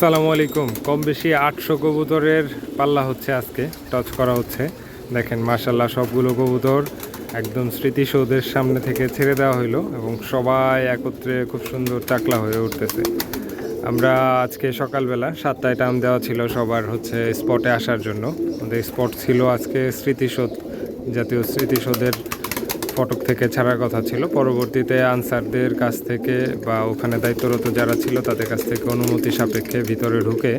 আসসালামু আলাইকুম। কম বেশি আটশো কবুতরের পাল্লা হচ্ছে আজকে, টচ করা হচ্ছে। দেখেন মার্শাল্লাহ সবগুলো কবুতর একদম স্মৃতিসৌধের সামনে থেকে ছেড়ে দেওয়া হইল এবং সবাই একত্রে খুব সুন্দর চাকলা হয়ে উঠতেছে। আমরা আজকে সকালবেলা সাতটায় টাইম দেওয়া ছিল সবার হচ্ছে স্পটে আসার জন্য। আমাদের স্পট ছিল আজকে স্মৃতিসৌধ, জাতীয় স্মৃতিসৌধের ফটক থেকে ছাড়ার কথা ছিল। পরবর্তীতে আনসারদের কাছ থেকে বা ওখানে দায়িত্বরত যারা ছিল তাদের কাছ থেকে অনুমতি সাপেক্ষে ভিতরে ঢুকে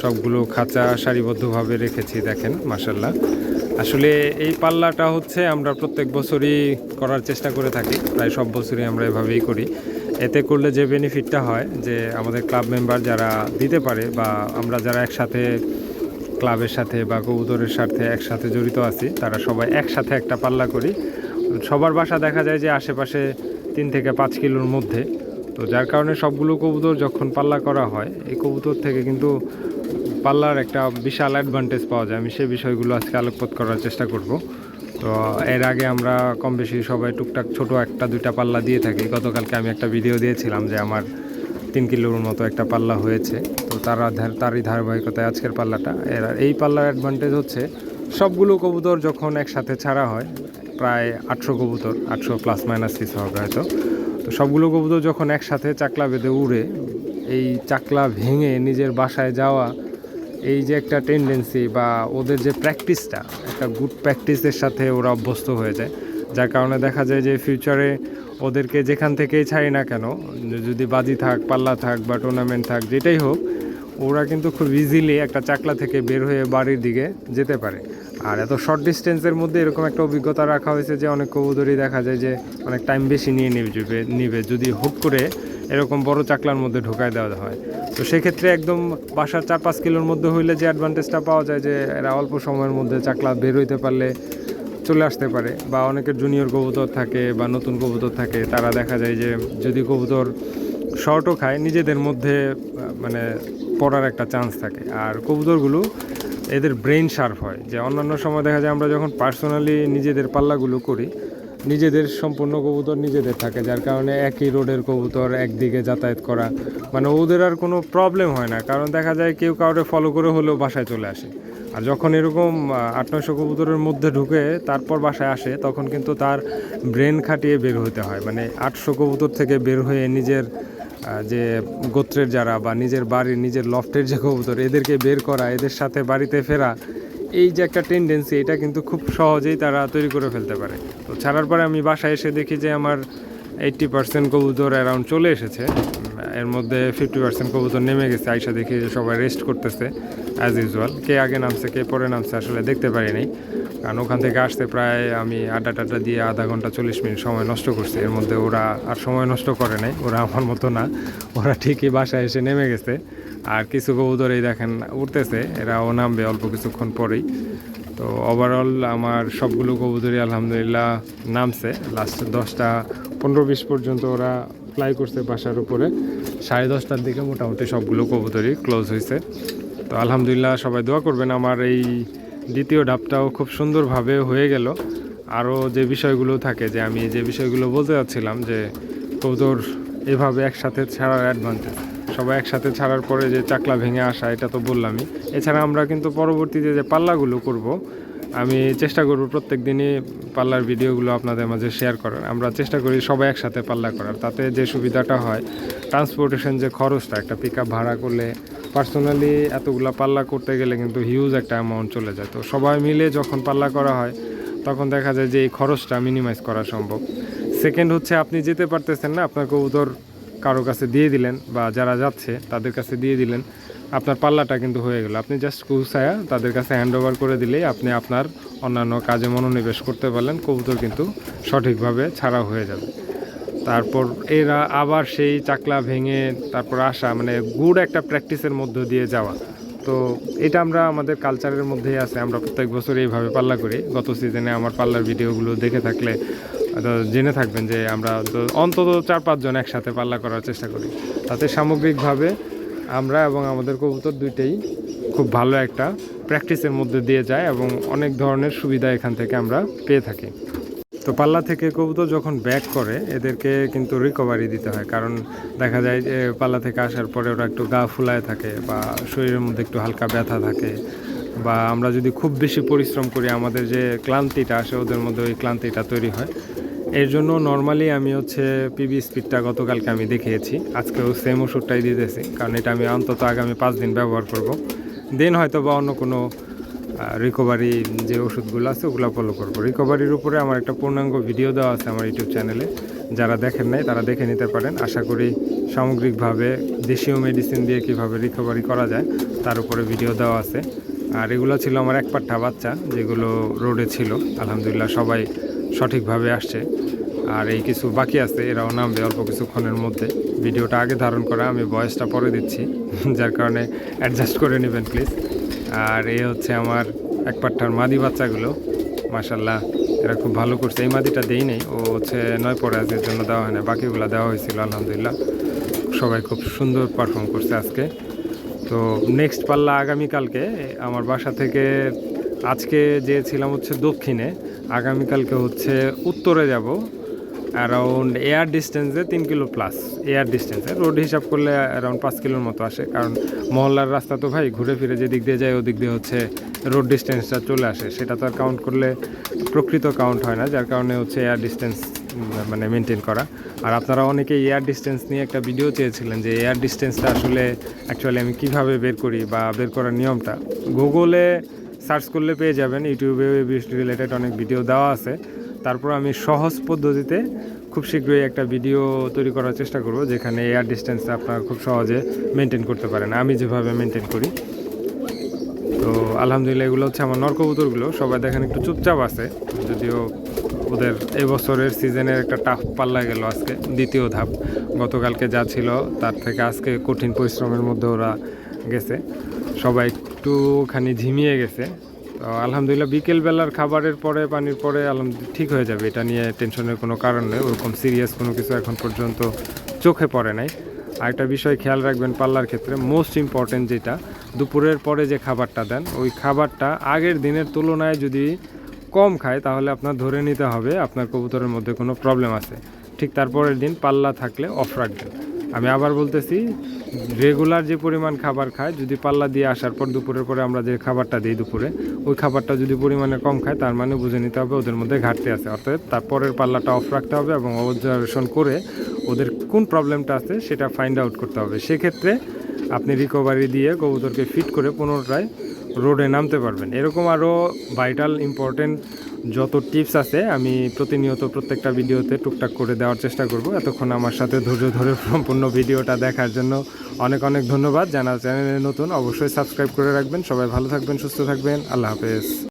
সবগুলো খাঁচা সারিবদ্ধভাবে রেখেছি, দেখেন মাসাল্লাহ আসলে এই পাল্লাটা হচ্ছে আমরা প্রত্যেক বছরই করার চেষ্টা করে থাকি, প্রায় সব বছরই আমরা এভাবেই করি। এতে করলে যে বেনিফিটটা হয় যে আমাদের ক্লাব মেম্বার যারা দিতে পারে বা আমরা যারা একসাথে ক্লাবের সাথে বা কবুতরের সাথে একসাথে জড়িত আছি। তারা সবাই একসাথে একটা পাল্লা করি। সবার বাসা দেখা যায় যে আশেপাশে তিন থেকে পাঁচ কিলোর মধ্যে। তো যার কারণে সবগুলো কবুতর যখন পাল্লা করা হয়, এই কবুতর থেকে কিন্তু পাল্লার একটা বিশাল অ্যাডভান্টেজ পাওয়া যায়। আমি সেই বিষয়গুলো আজকে আলোকপাত করার চেষ্টা করব। তো এর আগে আমরা কম বেশি সবাই টুকটাক ছোট একটা দুইটা পাল্লা দিয়ে থাকি। গতকালকে আমি একটা ভিডিও দিয়েছিলাম যে আমার তিন কিলোর মতো একটা পাল্লা হয়েছে। তো তারা তারই ধারাবাহিকতায় আজকের পাল্লাটা। এরা, এই পাল্লার অ্যাডভান্টেজ হচ্ছে সবগুলো কবুতর যখন একসাথে ছাড়া হয়, প্রায় আটশো কবুতর, আটশো প্লাস মাইনাস কিছু হবে হয়তো। তো সবগুলো কবুতর যখন একসাথে চাকলা বেঁধে উড়ে, এই চাকলা ভেঙে নিজের বাসায় যাওয়া, এই যে একটা টেন্ডেন্সি বা ওদের যে প্র্যাকটিসটা একটা গুড প্র্যাকটিসের সাথে ওরা অভ্যস্ত হয়ে যায়। যার কারণে দেখা যায় যে ফিউচারে ওদেরকে যেখান থেকেই ছাড়ি না কেন, যদি বাজি থাক, পাল্লা থাক বা টুর্নামেন্ট থাক, যেটাই হোক, ওরা কিন্তু খুব ইজিলি একটা চাকলা থেকে বের হয়ে বাড়ির দিকে যেতে পারে। আর এত শর্ট ডিস্টেন্সের মধ্যে এরকম একটা অভিজ্ঞতা রাখা হয়েছে যে অনেক কবুতরই দেখা যায় যে অনেক টাইম বেশি নিয়ে নিবে নিবে, যদি হুট করে এরকম বড় চাকলার মধ্যে ঢোকায় দেওয়া হয়। তো সেক্ষেত্রে একদম বাসার চার পাঁচ কিলোর মধ্যে হইলে যে অ্যাডভান্টেজটা পাওয়া যায় যে এরা অল্প সময়ের মধ্যে চাকলা বের হইতে পারলে চলে আসতে পারে বা অনেকের জুনিয়র কবুতর থাকে বা নতুন কবুতর থাকে, তারা দেখা যায় যে যদি কবুতর শর্টও খায়, নিজেদের মধ্যে মানে পড়ার একটা চান্স থাকে। আর কবুতরগুলো এদের ব্রেন শার্প হয়। যে অন্যান্য সময় দেখা যায় আমরা যখন পার্সোনালি নিজেদের পাল্লাগুলো করি, নিজেদের সম্পূর্ণ কবুতর নিজেদের থাকে, যার কারণে একই রোডের কবুতর একদিকে যাতায়াত করা মানে ওদের আর কোনো প্রবলেম হয় না। কারণ দেখা যায় কেউ কাউরে ফলো করে হলেও বাসায় চলে আসে। আর যখন এরকম আট নয়শো কবুতরের মধ্যে ঢুকে তারপর বাসায় আসে, তখন কিন্তু তার ব্রেন খাটিয়ে বের হতে হয়। মানে আটশো কবুতর থেকে বের হয়ে নিজের যে গোত্রের যারা বা নিজের বাড়ির, নিজের লফটের যে কবুতর, এদেরকে বের করা, এদের সাথে বাড়িতে ফেরা, এই যে একটা টেন্ডেন্সি এটা কিন্তু খুব সহজেই তারা তৈরি করে ফেলতে পারে। তো ছাড়ার পরে আমি বাসায় এসে দেখি যে আমার এইট্টি পার্সেন্ট কবুতর অ্যারাউন্ড চলে এসেছে। এর মধ্যে ফিফটি পার্সেন্ট কবুতর নেমে গেছে, আইসা দেখি যে সবাই রেস্ট করতেছে অ্যাজ ইউজুয়াল কে আগে নামছে, কে পরে নামছে, আসলে দেখতে পারিনি কারণ ওখান থেকে আসতে প্রায় আমি আড্ডা টাড্ডা দিয়ে আধা ঘণ্টা চল্লিশ মিনিট সময় নষ্ট করছি। এর মধ্যে ওরা আর সময় নষ্ট করে নাই, ওরা আমার মতো না। ওরা ঠিকই বাসায় এসে নেমে গেছে। আর কিছু কবুতর এই দেখেন উঠতেছে, এরাও নামবে অল্প কিছুক্ষণ পরেই। তো ওভারঅল আমার সবগুলো কবুতরই আলহামদুলিল্লাহ নামছে। লাস্ট দশটা পনেরো বিশ পর্যন্ত ওরা ফ্লাই করছে বাসার উপরে। সাড়ে দশটার দিকে মোটামুটি সবগুলো কবুতরই ক্লোজ হয়েছে তো আলহামদুলিল্লাহ সবাই দোয়া করবেন। আমার এই দ্বিতীয় ডাবটাও খুব সুন্দরভাবে হয়ে গেল। আরও যে বিষয়গুলো থাকে যে আমি যে বিষয়গুলো বলতে চাচ্ছিলাম যে কবুতর এভাবে একসাথে ছাড়ার অ্যাডভান্টেজ সবাই একসাথে ছাড়ার পরে যে চাকলা ভেঙে আসা, এটা তো বললামই। এছাড়া আমরা কিন্তু পরবর্তীতে যে পাল্লাগুলো করব আমি চেষ্টা করব প্রত্যেক দিনই পাল্লার ভিডিওগুলো আপনাদের মাঝে শেয়ার করার। আমরা চেষ্টা করি সবাই একসাথে পাল্লা করার, তাতে যে সুবিধাটা হয় ট্রান্সপোর্টেশন যে খরচটা, একটা পিক ভাড়া করলে পার্সোনালি এতগুলা পাল্লা করতে গেলে কিন্তু হিউজ একটা অ্যামাউন্ট চলে যায়। তো সবাই মিলে যখন পাল্লা করা হয়, তখন দেখা যায় যে এই খরচটা মিনিমাইজ করা সম্ভব। সেকেন্ড হচ্ছে আপনি যেতে পারতেছেন না, আপনার কবুতর কারও কাছে দিয়ে দিলেন বা যারা যাচ্ছে তাদের কাছে দিয়ে দিলেন আপনার পাল্লাটা কিন্তু হয়ে গেল। আপনি জাস্ট কুসায়া তাদের কাছে হ্যান্ড ওভার করে দিলেই আপনি আপনার অন্যান্য কাজে মনোনিবেশ করতে পারলেন, কবুতর কিন্তু সঠিকভাবে ছাড়া হয়ে যাবে। তারপর এরা আবার সেই চাকলা ভেঙে তারপর আসা মানে গুড একটা প্র্যাকটিসের মধ্য দিয়ে যাওয়া। তো এটা আমরা আমাদের কালচারের মধ্যেই আছে। আমরা প্রত্যেক বছর এইভাবে পাল্লা করি। গত সিজনে আমার পাল্লার ভিডিওগুলো দেখে থাকলে জেনে থাকবেন যে আমরা অন্তত চার পাঁচজন একসাথে পাল্লা করার চেষ্টা করি। তাতে সামগ্রিকভাবে আমরা এবং আমাদের কবুতর দুইটাই খুব ভালো একটা প্র্যাকটিসের মধ্যে দিয়ে যায় এবং অনেক ধরনের সুবিধা এখান থেকে আমরা পেয়ে থাকি। তো পাল্লা থেকে কবুতর যখন ব্যাক করে, এদেরকে কিন্তু রিকভারি দিতে হয়। কারণ দেখা যায় যে পাল্লা থেকে আসার পরে ওরা একটু গা ফুলায় থাকে বা শরীরের মধ্যে একটু হালকা ব্যথা থাকে বা আমরা যদি খুব বেশি পরিশ্রম করি, আমাদের যে ক্লান্তিটা আসে, ওদের মধ্যে ওই ক্লান্তিটা তৈরি হয়। এর জন্য নর্মালি আমি হচ্ছে পিবি স্পিডটা গতকালকে আমি দেখিয়েছি। আজকেও সেম ওষুধটাই দিতেছি, কারণ এটা আমি অন্তত আগামী পাঁচ দিন ব্যবহার করব। দেন হয়তো বা অন্য কোনো রিকভারি যে ওষুধগুলো আছে, ওগুলো ফলো করব। রিকভারির উপরে আমার একটা পূর্ণাঙ্গ ভিডিও দেওয়া আছে আমার ইউটিউব চ্যানেলে যারা দেখেন নাই, তারা দেখে নিতে পারেন। আশা করি সামগ্রিকভাবে দেশীয় মেডিসিন দিয়ে কীভাবে রিকভারি করা যায়, তার উপরে ভিডিও দেওয়া আছে। আর এগুলো ছিল আমার এক পাঠা বাচ্চা, যেগুলো রোডে ছিল। আলহামদুলিল্লাহ সবাই সঠিকভাবে আসছে। আর এই কিছু বাকি আছে, এরাও নামবে অল্প কিছুক্ষণের মধ্যে। ভিডিওটা আগে ধারণ করা, আমি বয়সটা পরে দিচ্ছি, যার কারণে অ্যাডজাস্ট করে নেবেন প্লিজ আর এই হচ্ছে আমার এক পাট্টার মাদি বাচ্চাগুলো। মাসাল্লাহ এরা খুব ভালো করছে। এই মাদিটা দেই নেই, ও হচ্ছে নয় পরে আজকের জন্য দেওয়া হয় না। বাকিগুলো দেওয়া হয়েছিল, আলহামদুলিল্লাহ। সবাই খুব সুন্দর পারফর্ম করছে আজকে। তো নেক্সট পাল্লা আগামীকালকে, আমার বাসা থেকে আজকে যে ছিলাম হচ্ছে দক্ষিণে। আগামীকালকে হচ্ছে উত্তরে যাব অ্যারাউন্ড এয়ার ডিস্টেন্সে তিন কিলো প্লাস এয়ার ডিস্টেন্সে রোড হিসাব করলে অ্যারাউন্ড পাঁচ কিলোর মতো আসে, কারণ মহল্লার রাস্তা তো ভাই ঘুরে ফিরে যেদিক দিয়ে যায় ওদিক দিয়ে হচ্ছে রোড ডিস্টেন্সটা চলে আসে। সেটা তো আর কাউন্ট করলে প্রকৃত কাউন্ট হয় না, যার কারণে হচ্ছে এয়ার ডিস্টেন্স মানে মেনটেন করা। আর আপনারা অনেকে এয়ার ডিস্টেন্স নিয়ে একটা ভিডিও চেয়েছিলেন যে এয়ার ডিস্টেন্সটা আসলে অ্যাকচুয়ালি আমি কীভাবে বের করি বা বের করার নিয়মটা। গুগলে সার্চ করলে পেয়ে যাবেন। ইউটিউবে রিলেটেড অনেক ভিডিও দেওয়া আছে। তারপর আমি সহজ পদ্ধতিতে খুব শীঘ্রই একটা ভিডিও তৈরি করার চেষ্টা করব, যেখানে এয়ার ডিস্টেন্সটা আপনারা খুব সহজে মেনটেন করতে পারেন। আমি যেভাবে মেনটেন করি। তো আলহামদুলিল্লাহ, এগুলো হচ্ছে আমার নরকবুতরগুলো। সবাই দেখেন একটু চুপচাপ আছে। যদিও ওদের এবছরের সিজনের একটা টাফ পাল্লা গেল আজকে, দ্বিতীয় ধাপ। গতকালকে যা ছিল, তার থেকে আজকে কঠিন পরিশ্রমের মধ্যে ওরা গেছে। সবাই একটুখানি ঝিমিয়ে গেছে। তো আলহামদুলিল্লাহ বিকেলবেলার খাবারের পরে, পানির পরে আলহামদুলিল্লাহ ঠিক হয়ে যাবে। এটা নিয়ে টেনশনের কোনো কারণ নেই। ওরকম সিরিয়াস কোনো কিছু এখন পর্যন্ত চোখে পড়ে নাই। আরেকটা বিষয় খেয়াল রাখবেন পাল্লার ক্ষেত্রে মোস্ট ইম্পর্টেন্ট যেটা, দুপুরের পরে যে খাবারটা দেন, ওই খাবারটা আগের দিনের তুলনায় যদি কম খায়, তাহলে আপনার ধরে নিতে হবে, আপনার কবুতরের মধ্যে কোনো প্রবলেম আছে। ঠিক তারপরের দিন পাল্লা থাকলে অফ রাখবেন। আমি আবার বলতেছি রেগুলার যে পরিমাণ খাবার খায়, যদি পাল্লা দিয়ে আসার পর দুপুরের পরে আমরা যে খাবারটা দিই দুপুরে, ওই খাবারটা যদি পরিমাণে কম খায়, তার মানে বুঝে নিতে হবে ওদের মধ্যে ঘাটতি আছে। অর্থাৎ তারপরের পাল্লাটা অফ রাখতে হবে এবং অবজারভেশন করে ওদের কোন প্রবলেমটা আছে সেটা ফাইন্ড আউট করতে হবে। সেক্ষেত্রে আপনি রিকভারি দিয়ে কবুতরকে ফিট করে পুনরায় রোডে নামতে পারবেন। এরকম আরও ভাইটাল ইম্পর্টেন্ট যত টিপস আছে, আমি প্রতিনিয়ত প্রত্যেকটা ভিডিওতে টুকটাক করে দেওয়ার চেষ্টা করব। এতক্ষণ আমার সাথে ধৈর্য ধরে সম্পূর্ণ ভিডিওটা দেখার জন্য অনেক অনেক ধন্যবাদ। জানা চ্যানেলে নতুন, অবশ্যই সাবস্ক্রাইব করে রাখবেন। সবাই ভালো থাকবেন, সুস্থ থাকবেন। আল্লাহ হাফেজ।